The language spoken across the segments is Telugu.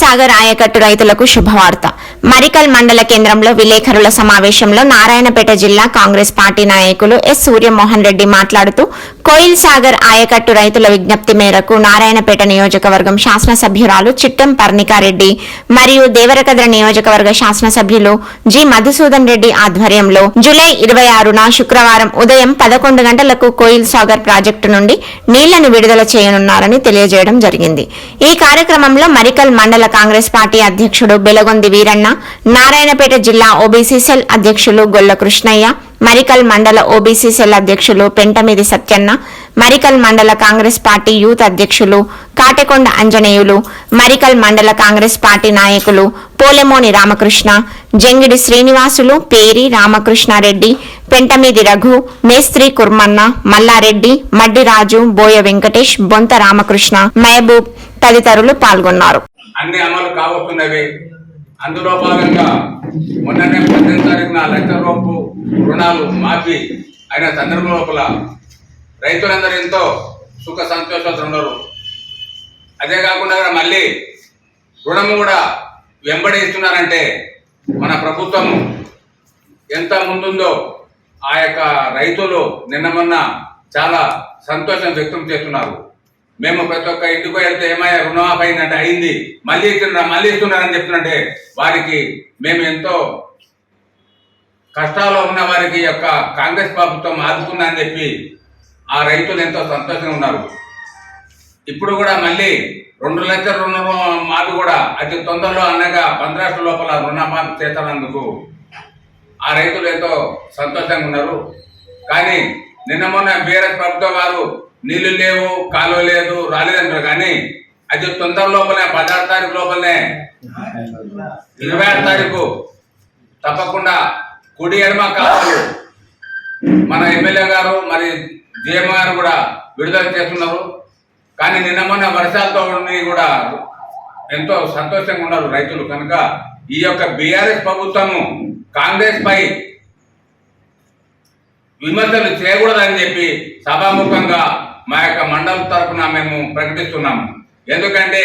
సాగర్ ఆయకట్టు రైతులకు శుభవార్త. మరికల్ మండల కేంద్రంలో విలేకరుల సమావేశంలో నారాయణపేట జిల్లా కాంగ్రెస్ పార్టీ నాయకులు ఎస్ సూర్యమోహన్ రెడ్డి మాట్లాడుతూ కోయిల్ సాగర్ ఆయకట్టు రైతుల విజ్ఞప్తి మేరకు నారాయణపేట నియోజకవర్గం శాసనసభ్యురాలు చిట్టం పర్ణికారెడ్డి మరియు దేవరకద్ర నియోజకవర్గ శాసనసభ్యులు జి మధుసూదన్ రెడ్డి ఆధ్వర్యంలో జూలై ఇరవై ఆరున శుక్రవారం ఉదయం పదకొండు గంటలకు కోయిల్ సాగర్ ప్రాజెక్టు నుండి నీళ్ళను విడుదల చేయనున్నారని తెలియజేయడం జరిగింది. ఈ కార్యక్రమంలో మరికల్ మండల కాంగ్రెస్ పార్టీ అధ్యక్షుడు బెలగొంది వీరన్న నారాయణపేట జిల్లా ఓబీసీ సెల్ అధ్యక్షులు గొల్ల కృష్ణయ్య మరికల్ మండల ఓబీసీ సెల్ అధ్యక్షులు పెంటమిది సత్యన్న మరికల్ మండల కాంగ్రెస్ పార్టీ యూత్ అధ్యక్షులు కాటెకొండ అంజనేయులు మరికల్ మండల కాంగ్రెస్ పార్టీ నాయకులు పోలెమోని రామకృష్ణ జంగిడి శ్రీనివాసులు పేరి రామకృష్ణారెడ్డి పెంటమీది రఘు మేస్త్రి కుర్మన్న మల్లారెడ్డి మడ్డిరాజు బోయ వెంకటేష్ బొంత రామకృష్ణ మహబూబ్ తదితరులు పాల్గొన్నారు. అన్ని అమలు కాబోతున్నవి అందులో భాగంగా మొన్ననే పద్దెనిమిది తారీఖున లక్ష రూపు రుణాలు మాఫీ అయిన సందర్భం లోపల రైతులందరూ ఎంతో సుఖ సంతోషాలు ఉన్నారు. అదే కాకుండా మళ్ళీ రుణము కూడా వెంబడి ఇస్తున్నారంటే మన ప్రభుత్వం ఎంత ముందుందో ఆ యొక్క రైతులు నిన్న మొన్న చాలా సంతోషం వ్యక్తం చేస్తున్నారు. మేము ప్రతి ఒక్క ఇంటికి వెళ్తే ఏమయ్యా రుణమాఫ్ అయిందంటే అయింది. మళ్ళీ ఇస్తున్నారు మళ్ళీ ఇస్తున్నారని చెప్తున్నారంటే వారికి మేము ఎంతో కష్టాల్లో ఉన్న వారికి యొక్క కాంగ్రెస్ ప్రభుత్వం ఆదుకుందని చెప్పి ఆ రైతులు ఎంతో సంతోషంగా ఉన్నారు. ఇప్పుడు కూడా మళ్ళీ రెండు లక్షల రుణ మాఫీ కూడా అతి తొందరలో అనగా పంద్రాష్ట్ర లోపల రుణమాఫీ చేస్తున్నందుకు ఆ రైతులు ఎంతో సంతోషంగా ఉన్నారు. కానీ నిన్న మొన్న బీఆర్ఎస్ ప్రభుత్వం వారు నీళ్ళు లేవు కాలువ లేదు రాలేదంటారు కానీ అది తొందర లోపలే పదహారు తారీఖు లోపలనే. ఇరవై ఆరు తారీఖు. తప్పకుండా కుడి ఎడమ కావాలి మన ఎమ్మెల్యే గారు మరి జిఎం గారు కూడా విడుదల చేస్తున్నారు. కానీ నిన్న మొన్న వర్షాలతో కూడా ఎంతో సంతోషంగా ఉన్నారు రైతులు. కనుక ఈ యొక్క బీఆర్ఎస్ ప్రభుత్వము కాంగ్రెస్ పై విమర్శలు చేయకూడదని చెప్పి సభాముఖంగా మా యొక్క మండలం తరఫున మేము ప్రకటిస్తున్నాము ఎందుకంటే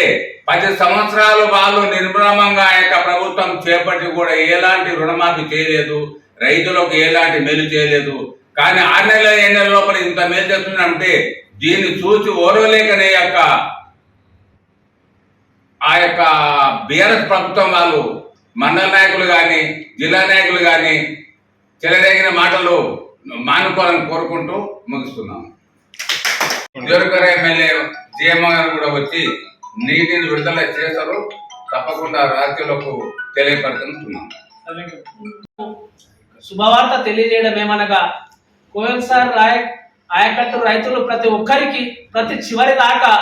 పది సంవత్సరాలు వాళ్ళు నిర్మలంగా ఆ యొక్క ప్రభుత్వం చేపట్టి కూడా ఎలాంటి రుణమాఫీ చేయలేదు రైతులకు ఎలాంటి మేలు చేయలేదు. కానీ ఆరు నెలల ఏడు నెలల లోపల ఇంత మేలు చేస్తుందంటే దీన్ని చూసి ఓర్వలేకనే యొక్క ఆ యొక్క బీఆర్ఎస్ ప్రభుత్వం వాళ్ళు మండల నాయకులు కానీ జిల్లా నాయకులు కానీ చెలరేగిన మాటలు మానుకోవాలని కోరుకుంటూ ముగిస్తున్నాము దేవరకర ఎమ్మెల్యే జిఎమ్మ గారు కూడా వచ్చి నీటిని విడుదల చేస్తారు తప్పకుండా రాజ్యులకు తెలియపరుస్తున్నాం శుభవార్త తెలియజేయడం ఏమనగా కోయల్ సార్ రాయ ఆయకట్టు రైతులు ప్రతి ఒక్కరికి ప్రతి చివరి దాకా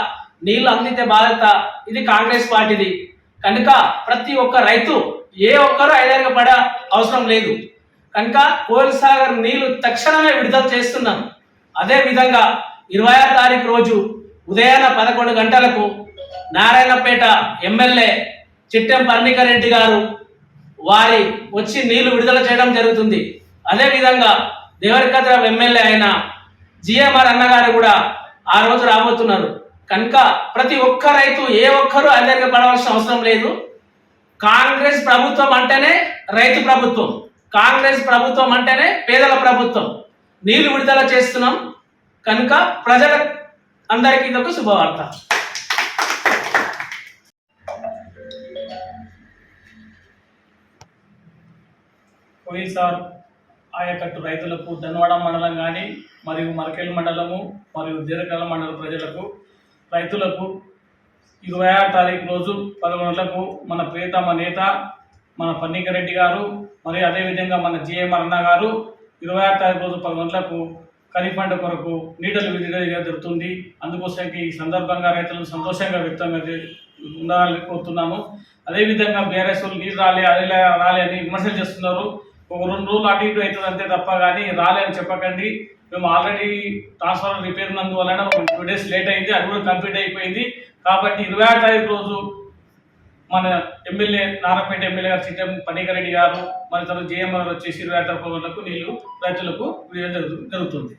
నీళ్ళు అందితే బాధ్యత ఇది కాంగ్రెస్ పార్టీది. కనుక ప్రతి ఒక్క రైతు ఏ ఒక్కరు ఐదారుగా పడ అవసరం లేదు. కనుక కోయల్ సాగర్ నీళ్ళు తక్షణమే విడుదల చేస్తున్నాం అదే విధంగా ఇరవై ఆరు తారీఖు రోజు ఉదయాన పదకొండు గంటలకు నారాయణపేట ఎమ్మెల్యే చిట్టెం పర్ణికారెడ్డి గారు వారి వచ్చి నీళ్ళు విడుదల చేయడం జరుగుతుంది. అదేవిధంగా దేవరకద్ర ఎమ్మెల్యే అయిన జిఎంఆర్ అన్నగారు కూడా ఆ రోజు రాబోతున్నారు. కనుక ప్రతి ఒక్క రైతు ఏ ఒక్కరూ అదనంగా పడవలసిన అవసరం లేదు. కాంగ్రెస్ ప్రభుత్వం అంటేనే రైతు ప్రభుత్వం. కాంగ్రెస్ ప్రభుత్వం అంటేనే పేదల ప్రభుత్వం. నీళ్ళు విడుదల చేస్తున్నాం. కనుక ప్రజల అందరికీ ఇదొక శుభవార్త. పోయినసార్ ఆయకట్టు రైతులకు ధన్వాడ మండలం కానీ మరియు మరకేల్ మండలము మరియు దీర్ఘకాల మండల ప్రజలకు రైతులకు ఇరవై ఆరు తారీఖు రోజు పదకొండులకు మన ప్రియతమ నేత మన పన్నికరెడ్డి గారు మరియు అదేవిధంగా మన జిఎంఆర్ అన్న గారు ఇరవై ఆరు తారీఖు రోజు పది గంటలకు ఖరీఫ్ పంట కొరకు నీడలు విడిగా జరుగుతుంది. అందుకోసంకి ఈ సందర్భంగా రైతులను సంతోషంగా వ్యక్తంగా ఉండాలని కోరుతున్నాము అదేవిధంగా బీఆర్ఎస్ వాళ్ళు నీరు రాలే అదే రాలే అని విమర్శలు చేస్తున్నారు. ఒక రెండు రోజులు అటు ఇటు అవుతుంది అంతే తప్ప కానీ రాలే అని చెప్పకండి. మేము ఆల్రెడీ ట్రాన్స్ఫార్మర్ రిపేర్ ఉన్నందువలన టూ డేస్ లేట్ అయింది అది కూడా కంప్లీట్ అయిపోయింది. కాబట్టి ఇరవై తారీఖు రోజు మన ఎమ్మెల్యే నారాపేట ఎమ్మెల్యే గారు సీటం పనేకరెడ్డి గారు మన తర్వాత జేఎంఆర్ వచ్చేసి ఇరవై నీళ్ళు నీళ్ళు రైతులకు జరుగుతుంది